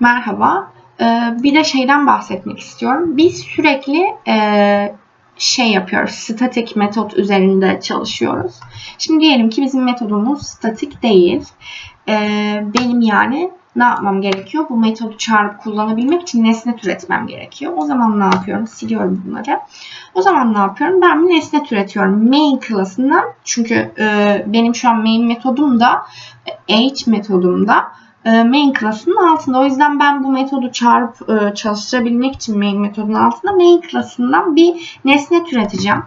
Merhaba. Ee, bir de şeyden bahsetmek istiyorum. Biz sürekli e, şey yapıyoruz. Statik metot üzerinde çalışıyoruz. Şimdi diyelim ki bizim metodumuz statik değil. Ee, benim yani ne yapmam gerekiyor? Bu metodu çağırıp kullanabilmek için nesne türetmem gerekiyor. O zaman ne yapıyorum? Siliyorum bunları. O zaman ne yapıyorum? Ben bir nesne türetiyorum. Main klasından çünkü e, benim şu an main metodum da e, h metodumda e, main klasının altında. O yüzden ben bu metodu çağırıp e, çalıştırabilmek için main metodunun altında main klasından bir nesne türeteceğim.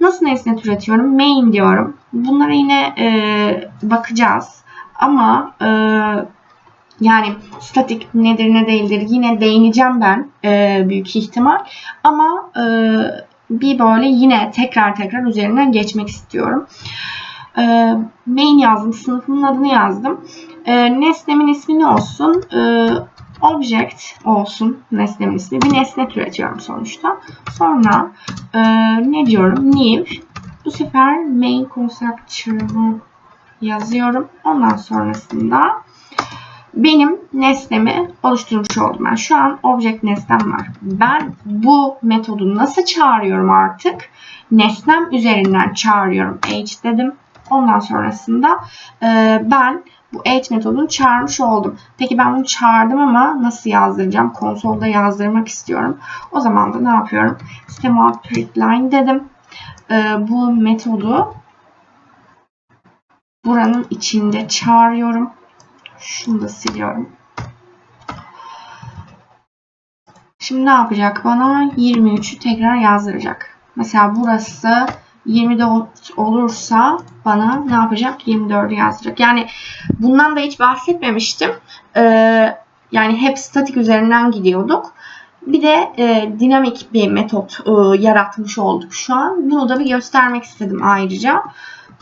Nasıl nesne türetiyorum? Main diyorum. Bunlara yine e, bakacağız. Ama e, yani statik nedir ne değildir yine değineceğim ben e, büyük ihtimal. Ama e, bir böyle yine tekrar tekrar üzerinden geçmek istiyorum. E, main yazdım. Sınıfımın adını yazdım. E, nesnemin ismi ne olsun? E, object olsun nesnemin ismi. Bir nesne türetiyorum sonuçta. Sonra e, ne diyorum? New. Bu sefer main constructor'ımı yazıyorum. Ondan sonrasında benim nesnemi oluşturmuş oldum. Ben şu an object nesnem var. Ben bu metodu nasıl çağırıyorum artık? Nesnem üzerinden çağırıyorum. H dedim. Ondan sonrasında e, ben bu H metodunu çağırmış oldum. Peki ben bunu çağırdım ama nasıl yazdıracağım? Konsolda yazdırmak istiyorum. O zaman da ne yapıyorum? System out line dedim. E, bu metodu buranın içinde çağırıyorum. Şunu da siliyorum. Şimdi ne yapacak bana? 23'ü tekrar yazdıracak. Mesela burası 24 olursa bana ne yapacak? 24'ü yazdıracak. Yani bundan da hiç bahsetmemiştim. Ee, yani hep statik üzerinden gidiyorduk. Bir de e, dinamik bir metot e, yaratmış olduk şu an. Bunu da bir göstermek istedim ayrıca.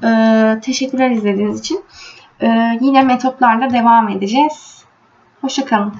E, teşekkürler izlediğiniz için. Ee, yine metotlarla devam edeceğiz. Hoşçakalın.